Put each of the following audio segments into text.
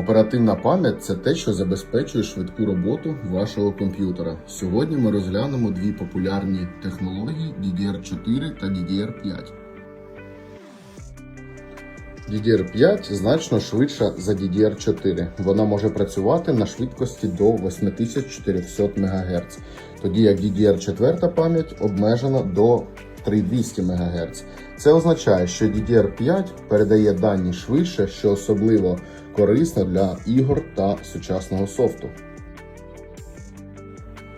Оперативна пам'ять це те, що забезпечує швидку роботу вашого комп'ютера. Сьогодні ми розглянемо дві популярні технології DDR4 та DDR5. DDR5 значно швидша за DDR4. Вона може працювати на швидкості до 8400 МГц, тоді як DDR4 пам'ять обмежена до 3200 МГц. Це означає, що DDR5 передає дані швидше, що особливо корисно для ігор та сучасного софту.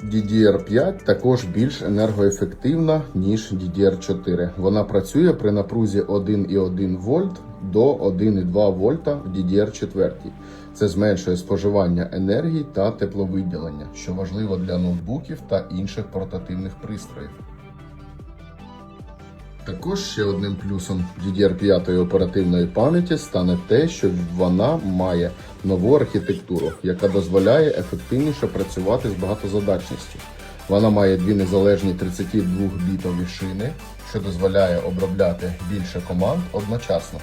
DDR5 також більш енергоефективна, ніж DDR4. Вона працює при напрузі 1,1 вольт до 1,2 вольта в DDR4. Це зменшує споживання енергії та тепловиділення, що важливо для ноутбуків та інших портативних пристроїв. Також ще одним плюсом DDR5 оперативної пам'яті стане те, що вона має нову архітектуру, яка дозволяє ефективніше працювати з багатозадачністю. Вона має дві незалежні 32-бітові шини, що дозволяє обробляти більше команд одночасно.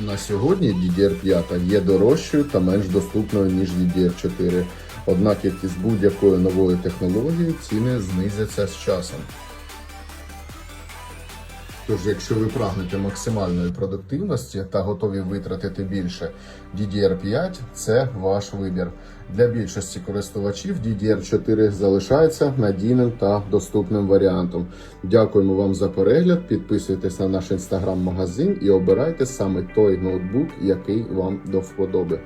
На сьогодні DDR5 є дорожчою та менш доступною, ніж DDR4. Однак, як і з будь-якою новою технологією, ціни знизяться з часом. Тож, якщо ви прагнете максимальної продуктивності та готові витратити більше, DDR5 це ваш вибір. Для більшості користувачів DDR4 залишається надійним та доступним варіантом. Дякуємо вам за перегляд. Підписуйтесь на наш інстаграм-магазин і обирайте саме той ноутбук, який вам до вподоби.